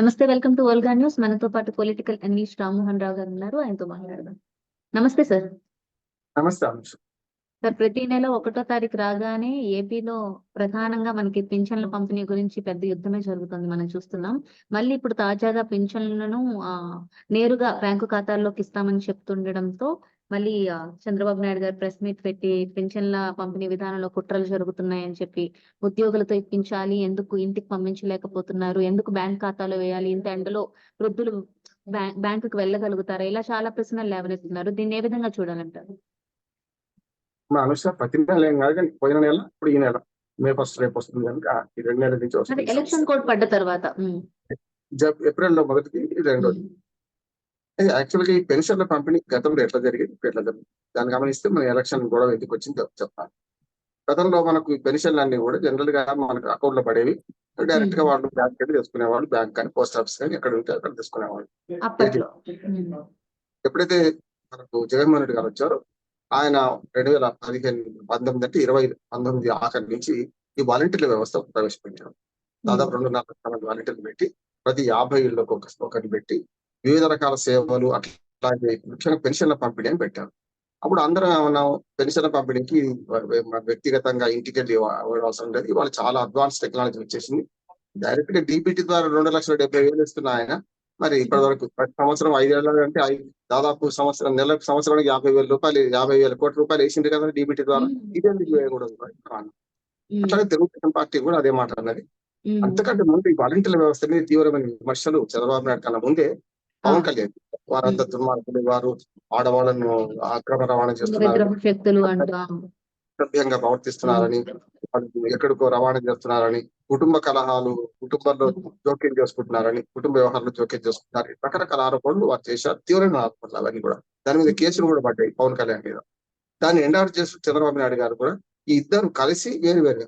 నమస్తే welcome to Olga news. మనతో పాటు పొలిటికల్ అనలిస్ట్ రామ్మోహన్ రావు గారు ఉన్నారు. ఆయనతో మాట్లాడదాం. నమస్తే సార్. నమస్తే అనుష సార్. ప్రతి నెల ఒకటో తారీఖు రాగానే ఏపీలో ప్రధానంగా మనకి పింఛన్ల పంపిణీ గురించి పెద్ద యుద్ధమే జరుగుతుంది మనం చూస్తున్నాం. మళ్ళీ ఇప్పుడు తాజాగా పింఛన్లను నేరుగా బ్యాంకు ఖాతాల్లోకి ఇస్తామని చెప్తుండడంతో మళ్ళీ చంద్రబాబు నాయుడు గారు ప్రెస్ మీట్ పెట్టి పింఛన్ల పంపిణీ విధానంలో కుట్రలు జరుగుతున్నాయని చెప్పి ఉద్యోగులతో ఇప్పించాలి ఎందుకు ఇంటికి పంపించలేకపోతున్నారు ఎందుకు బ్యాంక్ ఖాతాలో వేయాలి ఇంత ఎండలో వృద్ధులు బ్యాంక్ బ్యాంకుకి వెళ్ళగలుగుతారా ఇలా చాలా ప్రశ్నలు లేవనెత్తున్నారు. దీన్ని ఏ విధంగా చూడాలంటారు? మా అనుష ప్రతి నెల ఏం కాదు కానీ పోయిన నెల ఇప్పుడు ఈ నెల మే ఫస్ట్ రేపు వస్తుంది కనుక ఈ రెండు నెలల నుంచి వస్తుంది ఎలక్షన్ కోడ్ పడ్డ తర్వాత ఏప్రిల్లో మొదటిది ఇది రెండోది యాక్చువల్గా ఈ పెన్షన్ల పంపిణీ గతంలో ఎట్లా జరిగింది? ఇప్పుడు ఎట్లా జరిగింది దాన్ని గమనిస్తే మన ఎలక్షన్ గొడవ ఎందుకు వచ్చింది చెప్- చెప్తాను గతంలో మనకు ఈ పెన్షన్లు అన్ని కూడా జనరల్గా మనకు అకౌంట్లో పడేవి. డైరెక్ట్గా వాళ్ళు బ్యాంక్ వెళ్ళి తీసుకునేవాళ్ళు బ్యాంక్ కానీ పోస్ట్ ఆఫీస్ కానీ ఎక్కడ ఉంటే అక్కడ తీసుకునేవాళ్ళు ఎప్పుడైతే మనకు జగన్మోహన్ రెడ్డి గారు వచ్చారో ఆయన రెండు వేల పదిహేను పంతొమ్మిది అంటే ఇరవై పంతొమ్మిది ఆఖరి నుంచి ఈ వాలంటీర్ల వ్యవస్థ ప్రవేశపెట్టారు. దాదాపు రెండున్నర లక్షల మంది వాలంటీర్లు పెట్టి ప్రతి యాభై ఇళ్ళకి ఒక ఒకటి పెట్టి వివిధ రకాల సేవలు అట్లాగే ముఖ్యంగా పెన్షన్ల పంపిణీ అని పెట్టారు. అప్పుడు అందరం ఏమన్నా పెన్షన్ల పంపిణీకి మన వ్యక్తిగతంగా ఇంటికి అవసరం లేదు. ఇవాళ చాలా అడ్వాన్స్ టెక్నాలజీ వచ్చేసింది. డైరెక్ట్గా డిబిటీ ద్వారా రెండు లక్షల డెబ్బై వేలు ఇస్తున్న ఆయన మరి ఇప్పటి వరకు ప్రతి సంవత్సరం ఐదేళ్ళ అంటే దాదాపు సంవత్సరం నెలకు సంవత్సరానికి యాభై వేల రూపాయలు యాభై వేల కోట్ల రూపాయలు వేసింది కదా డిబిటీ ద్వారా. వేయకూడదు ఉమ్, అట్లాగే తెలుగుదేశం పార్టీ కూడా అదే మాట అన్నది. అంతకంటే ముందు ఈ వాలంటీర్ల వ్యవస్థ మీద తీవ్రమైన విమర్శలు చంద్రబాబు నాయుడు కన్నా ముందే పవన్ కళ్యాణ్. వారంతా దుర్మార్గులు వారు ఆడవాళ్ళను అక్రమ రవాణా చేస్తున్నారు. సభ్యంగా ప్రవర్తిస్తున్నారని ఎక్కడికో రవాణా చేస్తున్నారని కుటుంబ కలహాలు కుటుంబంలో జోక్యం చేసుకుంటున్నారని కుటుంబ వ్యవహారాలు జోక్యం చేసుకుంటున్నారు. రకరకాల ఆరోపణలు వారు చేశారు. తీవ్రమైన ఆరోపణలు అవన్నీ కూడా. దాని మీద కేసులు కూడా పడ్డాయి పవన్ కళ్యాణ్ మీద. దాన్ని ఎండార్ చేస్తూ చంద్రబాబు నాయుడు గారు కూడా ఈ ఇద్దరు కలిసి వేరు వేరు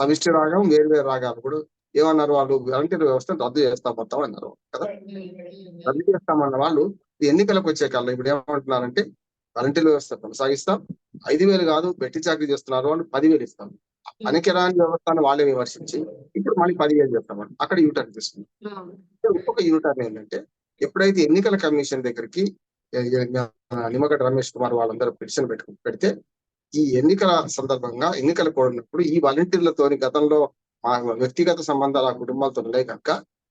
సమిష్టి రాగం వేరు వేరు రాగాలు కూడా ఏమన్నారు వాళ్ళు? వాలంటీర్ వ్యవస్థను రద్దు చేస్తాం మొత్తం అన్నారు కదా. రద్దు చేస్తామన్న వాళ్ళు ఎన్నికలకు వచ్చే కాలం ఇప్పుడు ఏమంటున్నారంటే వాలంటీర్ వ్యవస్థ కొనసాగిస్తాం. ఐదు వేలు కాదు పెట్టి చాకరీ చేస్తున్నారు వాళ్ళు పదివేలు ఇస్తాం. పనికిరాని వ్యవస్థను వాళ్ళే విమర్శించి ఇప్పుడు మళ్ళీ పదివేలు చెప్తామని అక్కడ యూటర్న్ తీసుకుంది ఇంకొక యూటర్న్ ఏంటంటే ఎప్పుడైతే ఎన్నికల కమిషన్ దగ్గరికి నిమ్మగడ్డ రమేష్ కుమార్ వాళ్ళందరూ పిటిషన్ పెట్టు పెడితే ఈ ఎన్నికల సందర్భంగా ఎన్నికలు కోడినప్పుడు ఈ వాలంటీర్లతోని గతంలో ఆ వ్యక్తిగత సంబంధాలు ఆ కుటుంబాలతో ఉన్నాయి కనుక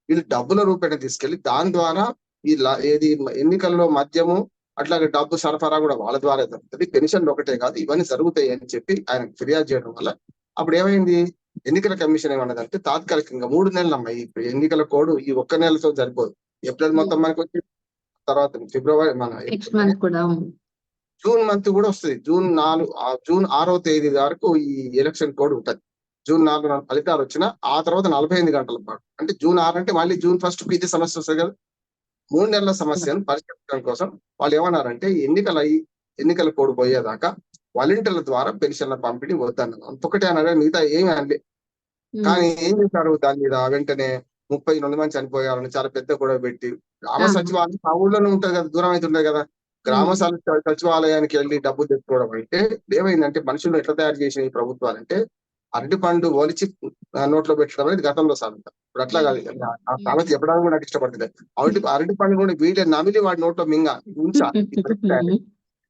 వీళ్ళు డబ్బుల రూపేణ తీసుకెళ్ళి దాని ద్వారా ఈ ఏది ఎన్నికల్లో మద్యము అట్లాగే డబ్బు సరఫరా కూడా వాళ్ళ ద్వారా జరుగుతుంది. పెన్షన్లు ఒకటే కాదు ఇవన్నీ జరుగుతాయి అని చెప్పి ఆయన ఫిర్యాదు చేయడం వల్ల అప్పుడు ఏమైంది? ఎన్నికల కమిషన్ ఏమన్నదంటే తాత్కాలికంగా మూడు నెలలు అమ్మాయి ఇప్పుడు ఎన్నికల కోడ్ ఈ ఒక్క నెలతో సరిపోదు. ఏప్రిల్ మొత్తం మనకి వచ్చి తర్వాత ఫిబ్రవరి మన జూన్ మంత్ కూడా వస్తుంది. జూన్ నాలుగు జూన్ ఆరో తేదీ వరకు ఈ ఎలక్షన్ కోడ్ ఉంటది. జూన్ నాలుగు ఫలితాలు వచ్చినా ఆ తర్వాత నలభై ఎనిమిది గంటల పాటు. అంటే జూన్ ఆరు అంటే మళ్ళీ జూన్ ఫస్ట్ ఇది సమస్య వస్తుంది కదా. మూడు నెలల సమస్యను పరిష్కరించడం కోసం వాళ్ళు ఏమన్నారంటే ఎన్నికల అయి- ఎన్నికల కోడ్ పోయేదాకా వాలంటీర్ల ద్వారా పెన్షన్ల పంపిణీ వద్దన్నారు. అంతొకటే అన్నారు మిగతా ఏమి అనలే. ఉమ్, కానీ ఏం చేశారు దాని మీద? వెంటనే ముప్పై రెండు మంది చనిపోయారని చాలా పెద్ద గొడవ పెట్టి గ్రామ. సచివాలయం ఆ ఊళ్ళోనే ఉంటది కదా దూరం అయితే ఉంటది కదా. గ్రామ సచివాలయానికి వెళ్ళి డబ్బులు తెచ్చుకోవడం అంటే ఏమైందంటే మనుషులు ఎట్లా తయారు చేసిన ఈ ప్రభుత్వాలు అంటే అరటి పండు ఒలిచి నోట్లో పెట్టడం అనేది గతంలో సాగుతా. ఇప్పుడు అట్లా కాదు. ఆ- సామెత చెప్పడానికి కూడా నాకు ఇష్టపడుతుంది అరటి అరటి పండు కూడా వీళ్ళే నమిలి వాడి నోట్లో మింగా ఉంచా.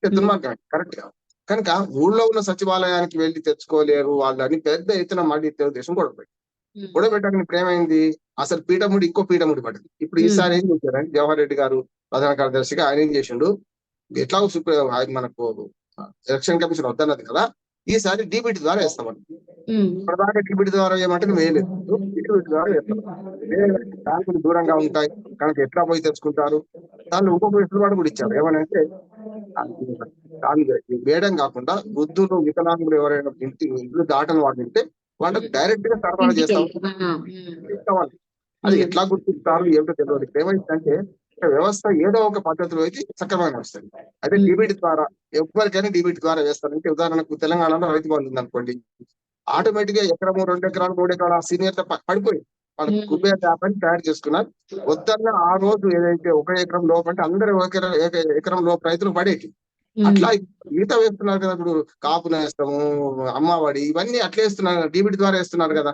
దుర్మార్గం కరెక్ట్గా. కనుక ఊళ్ళో ఉన్న సచివాలయానికి వెళ్ళి తెచ్చుకోలేరు. వాళ్ళని పెద్ద ఎత్తున మళ్ళీ తెలుగుదేశం గొడవ పెట్టి ఉమ్, గొడవ పెట్టడానికి ఇప్పుడు ఏమైంది అసలు పీఠముడి ఇంకో పీఠముడి పడింది. ఇప్పుడు. ఈసారి ఏం చేశారంటే జవహర్ రెడ్డి గారు ప్రధాన కార్యదర్శిగా ఆయన ఏం చేసిండు? ఎట్లాగో సుప్రీం ఆయన మనకు ఎలక్షన్ కమిషన్ వద్దన్నది కదా. ఈసారి డీబీటీ ద్వారా వేస్తామని ఉమ్, ప్రధాన డీబీటీ ద్వారా ఏమంటే వేయలేదు. డీబీటీ ద్వారా వేస్తాం బ్యాంకులు దూరంగా ఉంటాయి. కనుక ఎట్లా పోయి తెచ్చుకుంటారు? దాన్ని ఇంకొక వెసులుబాటు కూడా ఇచ్చారు. ఏమనంటే దాన్ని వేయడం కాకుండా వృద్ధులు వికలాంగులు ఎవరైనా ఇంటి ఇల్లు దాటని వాళ్ళు ఉంటే వాళ్ళకి డైరెక్ట్గా సరఫరా చేస్తాం. అది ఎట్లా గుర్తిస్తారు? ఏమిటో తెలియదు. ఏమైందంటే వ్యవస్థ ఏదో ఒక పద్ధతిలో అయితే సక్రమంగా వస్తుంది. అదే. డిబిటీ ద్వారా ఎవరికైనా డిబిటీ ద్వారా వేస్తారంటే ఉదాహరణకు తెలంగాణలో రైతు బంధు ఉంది అనుకోండి ఆటోమేటిక్గా ఎకరము రెండు ఎకరాలు మూడు ఎకరాలు సీనియర్ పడిపోయి వాళ్ళు. కుబేర యాప్ అని తయారు చేసుకున్నారు. వద్దన్న ఆ రోజు ఏదైతే ఒక ఎకరం లోపు అంటే అందరూ ఒక ఎకరం- లోపు రైతులు పడేటి. అట్లా మిగతా వేస్తున్నారు కదా ఇప్పుడు కాపు నేస్తాము అమ్మఒడి ఇవన్నీ అట్లా వేస్తున్నారు డీబీటీ ద్వారా వేస్తున్నారు కదా.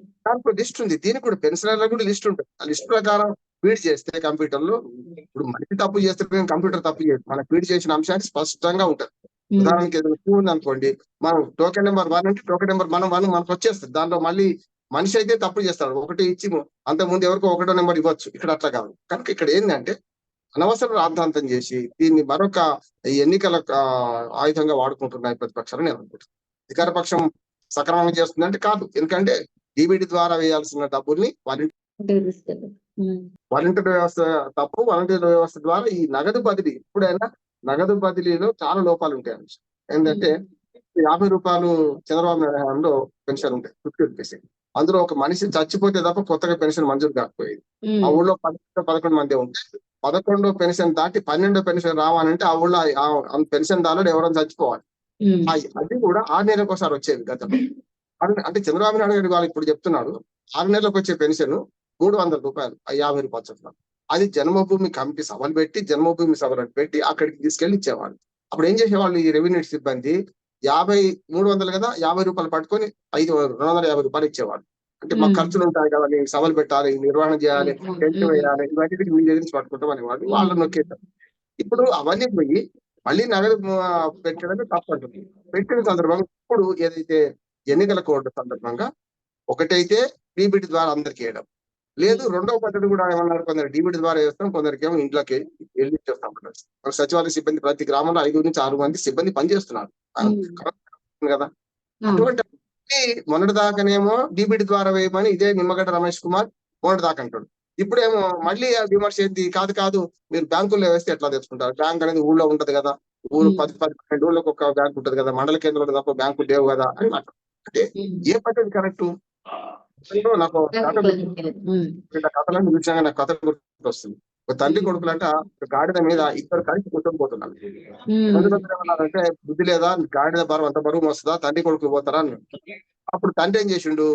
దానికి లిస్ట్ ఉంది. దీనికి కూడా పెన్షనర్లకు కూడా లిస్ట్ ఉంటుంది. ఆ లిస్ట్ ప్రకారం ఫీడ్ చేస్తే కంప్యూటర్లో ఇప్పుడు మనిషి తప్పు చేస్తే కంప్యూటర్ తప్పు చేయదు మనం ఫీడ్ చేసిన అంశానికి స్పష్టంగా ఉంటది. ఉదాహరణకి ఏదైనా క్యూ ఉంది అనుకోండి మనం టోకెన్ నెంబర్ వన్ అంటే టోకెన్ నెంబర్ మనం వన్ మనకు వచ్చేస్తుంది. దాంట్లో మళ్ళీ మనిషి అయితే తప్పు చేస్తాడు. ఒకటి ఇచ్చి అంత ముందు ఎవరికో ఒకటో నెంబర్ ఇవ్వచ్చు. ఇక్కడ అట్లా కాదు. కనుక ఇక్కడ ఏంటంటే అనవసర రాద్ధాంతం చేసి దీన్ని మరొక ఈ ఎన్నికల ఆయుధంగా వాడుకుంటున్నాయి ప్రతిపక్షాలు నేను అనుకుంటున్నాను అధికార పక్షం సక్రమంగా చేస్తుందంటే కాదు. ఎందుకంటే డిబిడి ద్వారా వేయాల్సిన డబ్బుల్ని వాలంటీ వాలంటీర్ వ్యవస్థ తప్పు వాలంటీర్ వ్యవస్థ ద్వారా ఈ నగదు బదిలీ ఎప్పుడైనా నగదు బదిలీలో చాలా లోపాలు ఉంటాయి. ఏంటంటే యాభై రూపాయలు చంద్రబాబు నాయుడు హయాంలో పెన్షన్ ఉంటాయి ఫిఫ్టీ రూపీస్. అందులో ఒక మనిషి చచ్చిపోతే తప్ప కొత్తగా పెన్షన్ మంజూరు కాకపోయేది. ఆ ఊళ్ళో పదకొండు పదకొండు మంది ఉంటే పదకొండో పెన్షన్ దాటి పన్నెండో పెన్షన్ రావాలంటే ఆ ఊళ్ళో పెన్షన్ దారుడు ఎవరైనా చచ్చిపోవాలి. అది కూడా ఆరు నెలలకు ఒకసారి వచ్చేది గతంలో. అంటే చంద్రబాబు నాయుడు గారు వాళ్ళు ఇప్పుడు చెప్తున్నాడు ఆరు నెలలకు వచ్చే పెన్షన్ మూడు వందల రూపాయలు యాభై రూపాయలు చొప్పున. అది జన్మభూమి కమిటీ సభలు పెట్టి జన్మభూమి సభలు పెట్టి అక్కడికి తీసుకెళ్ళి ఇచ్చేవాళ్ళు అప్పుడు ఏం చేసేవాళ్ళు ఈ రెవెన్యూ సిబ్బంది? యాభై మూడు వందలు కదా యాభై రూపాయలు పట్టుకొని ఐదు రెండు వందల యాభై రూపాయలు ఇచ్చేవాళ్ళు. అంటే మాకు. ఖర్చులు ఉంటాయి కదా నేను సభలు పెట్టాలి నిర్వహణ చేయాలి ఉమ్, వేయాలి ఇవన్నీ మీ దగ్గర నుంచి పట్టుకుంటాం అనేవాళ్ళు. వాళ్ళు నొక్కేస్తారు ఇప్పుడు అవన్నీ పోయి మళ్ళీ నగదు పెట్టడమే తప్పంటుంది పెట్టిన సందర్భంగా ఇప్పుడు ఏదైతే ఎన్నికల కోడ్ సందర్భంగా ఒకటైతే డీబీటీ ద్వారా అందరికి వేయడం. లేదు రెండవ పద్ధతి కూడా ఏమన్నారు? కొందరు డీబీటీ ద్వారా వేస్తాం కొందరికి ఏమో ఇంట్లోకి వెళ్ళి. మన సచివాలయ సిబ్బంది ప్రతి గ్రామంలో ఐదు నుంచి ఆరు మంది సిబ్బంది పనిచేస్తున్నారు. కదా. అటువంటి మొన్నటి దాకానేమో డీబీటీ ద్వారా వేయమని ఇదే నిమ్మగడ్డ రమేష్ కుమార్ మొన్నటి దాకా అంటాడు. ఇప్పుడేమో మళ్ళీ విమర్శ ఏంటి కాదు కాదు మీరు బ్యాంకుల్లో వేస్తే ఎట్లా తెచ్చుకుంటారు? బ్యాంక్ అనేది ఊళ్ళో ఉంటది కదా. ఊరు. పది పది పన్నెండు ఊళ్ళకి ఒక బ్యాంక్ ఉంటది కదా. మండల కేంద్రంలో తప్ప బ్యాంకులు లేవు కదా అని అంటే ఏ పద్ధతి కరెక్ట్? నాకు కథలను చూసినాక నాకు కథ గుర్తొస్తుంది ఒక తండ్రి కొడుకులంట ఒక గాడిద మీద ఇద్దరు కలిసి కూర్చొని పోతున్నారు. తల్లిదండ్రులు ఏమన్నారంటే బుద్ధి లేదా? గాడిద బరువు అంత బరువు వస్తుందా తండ్రి కొడుకు పోతారా? అని. అప్పుడు తండ్రి ఏం చేసిండు?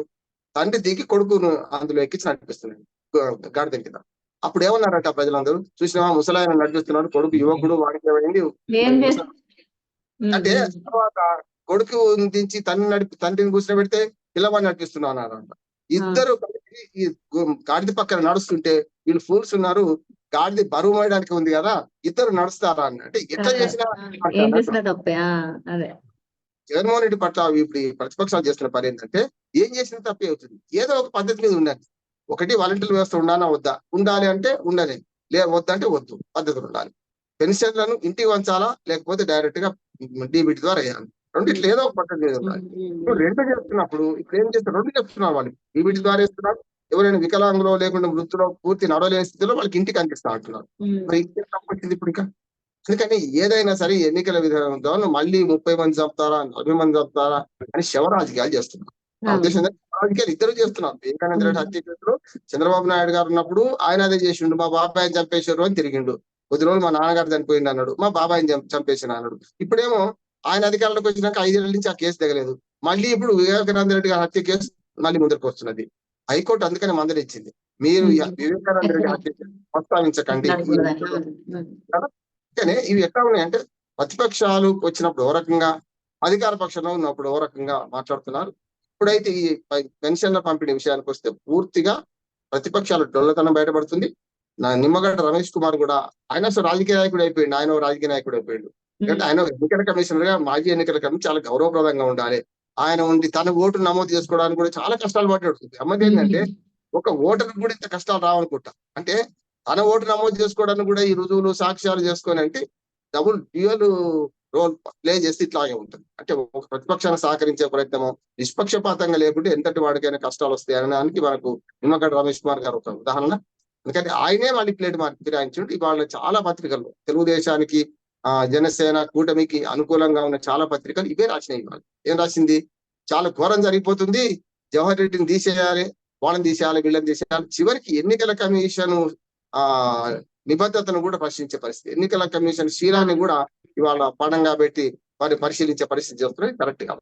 తండ్రి దిగి కొడుకును అందులో ఎక్కించి నడిపిస్తున్నాడు. గాడిద కింద. అప్పుడు ఏమన్నారట ప్రజలందరూ? చూసినావా? ముసలాయన నడిపిస్తున్నాడు. కొడుకు యువకుడు వాడికి ఏమైంది అంటే తర్వాత కొడుకు దించి తండ్రి నడిపి తండ్రిని కూర్చోబెడితే పిల్లవాడిని నడిపిస్తున్నావు అన్నారంట. ఇద్దరు ఈ గాడిద పక్కన నడుస్తుంటే వీళ్ళు ఫూల్స్ ఉన్నారు. గాడిద బరువు మోయడానికి ఉంది కదా ఇద్దరు నడుస్తారా అని అంటే ఎట్లా చేసినా జగన్మోహన్ రెడ్డి పట్ల ఇప్పుడు ప్రతిపక్షాలు చేస్తున్న పని ఏంటంటే ఏం చేసినా తప్పే అవుతుంది. ఏదో ఒక పద్ధతి మీద ఉండాలి. ఒకటి వాలంటీర్ వ్యవస్థ ఉండాలా వద్దా? ఉండాలి అంటే ఉండాలి లే వద్దంటే వద్దు. పద్ధతులు ఉండాలి. పెన్షన్లను ఇంటికి వంచాలా లేకపోతే డైరెక్ట్గా డీబీటీ ద్వారా వేయాలి. రెండిట్లో ఏదో ఒక ఉండాలి ఇప్పుడు రెండు చేస్తున్నప్పుడు ఇప్పుడు ఏం చేస్తారు? రెండు చెప్తున్నారు వాళ్ళు. డీబీటీ ద్వారా వేస్తున్నారు ఎవరైనా వికలాంగులో లేకుండా వృత్తిలో పూర్తి నడవలేని స్థితిలో వాళ్ళకి ఇంటికి అందిస్తా అంటున్నారు. మరి ఇంకేం తప్పు వచ్చింది ఇప్పుడు ఇంకా? అందుకని ఏదైనా సరే ఎన్నికల విధానంతో మళ్ళీ ముప్పై మంది చంపుతారా నలభై మంది చంపుతారా అని శవ రాజకీయాలు చేస్తున్నారు. ఉద్దేశం రాజకీయాలు ఇద్దరు చేస్తున్నారు. వివేకానంద రెడ్డి హత్య కేసులో చంద్రబాబు నాయుడు గారు ఉన్నప్పుడు ఆయన అదే చేసిండు. మా బాబాయ్ చంపేశారు అని తిరిగిండు. కొద్ది రోజులు మా నాన్నగారు చనిపోయింది అన్నాడు. మా బాబాయ్ని చంప- చంపేసిన అన్నాడు. ఇప్పుడేమో ఆయన అధికారంలోకి వచ్చినాక ఐదేళ్ళ నుంచి ఆ కేసు దిగలేదు. మళ్ళీ ఇప్పుడు వివేకానంద రెడ్డి గారి హత్య కేసు మళ్ళీ ముందరకు వస్తున్నది. హైకోర్టు అందుకని మందలి ఇచ్చింది. మీరు వివేకానంద రెడ్డి హత్య ప్రస్తావించకండి. అందుకనే ఇవి ఎట్లా ఉన్నాయంటే ప్రతిపక్షాలు వచ్చినప్పుడు ఓ రకంగా అధికార పక్షంలో ఉన్నప్పుడు ఓ రకంగా మాట్లాడుతున్నారు. ఇప్పుడైతే ఈ పెన్షన్ల పంపిణీ విషయానికి వస్తే పూర్తిగా ప్రతిపక్షాల డొల్లతనం బయటపడుతుంది. నా నిమ్మగడ్డ రమేష్ కుమార్ కూడా ఆయన అసలు రాజకీయ నాయకుడు అయిపోయింది ఆయన రాజకీయ నాయకుడు అయిపోయిండు. ఎందుకంటే ఆయన ఎన్నికల కమిషనర్గా మాజీ ఎన్నికల కమిషన్ చాలా గౌరవప్రదంగా ఉండాలి. ఆయన ఉండి తన ఓటు నమోదు చేసుకోవడానికి కూడా చాలా కష్టాలు పడ్డాడు. అమ్మది ఏంటంటే ఒక ఓటర్ కూడా ఇంత కష్టాలు రావనుకుంటా. అంటే తన ఓటు నమోదు చేసుకోవడానికి కూడా ఈ రుజువులు సాక్ష్యాలు చేసుకొని అంటే డబుల్ డ్యూయల్ రోల్ ప్లే చేస్తే ఇట్లాగే ఉంటుంది. అంటే ఒక ప్రతిపక్షాన్ని సహకరించే ప్రయత్నము నిష్పక్షపాతంగా లేకుంటే ఎంతటి వాడికైనా కష్టాలు వస్తాయి అనడానికి మనకు నిమ్మగడ్డ రమేష్ కుమార్ గారు ఒక ఉదాహరణ. ఎందుకంటే ఆయనే మళ్ళీ ప్లేట్ మార్క్ ఫిరాయించుంటే ఇవాళ చాలా పత్రికలు తెలుగుదేశానికి ఆ జనసేన కూటమికి అనుకూలంగా ఉన్న చాలా పత్రికలు ఇవే రాసినాయి వాళ్ళు ఏం రాసింది? చాలా ఘోరం జరిగిపోతుంది. జవహర్ రెడ్డిని తీసేయాలి వాళ్ళని తీసేయాలి వీళ్ళని తీసేయాలి. చివరికి ఎన్నికల కమిషన్ ఆ నిబద్ధతను కూడా ప్రశ్నించే పరిస్థితి. ఎన్నికల కమిషన్ శీలాన్ని కూడా ఇవాళ పణంగా పెట్టి వారిని పరిశీలించే పరిస్థితి చేస్తున్నది కరెక్ట్ కాదు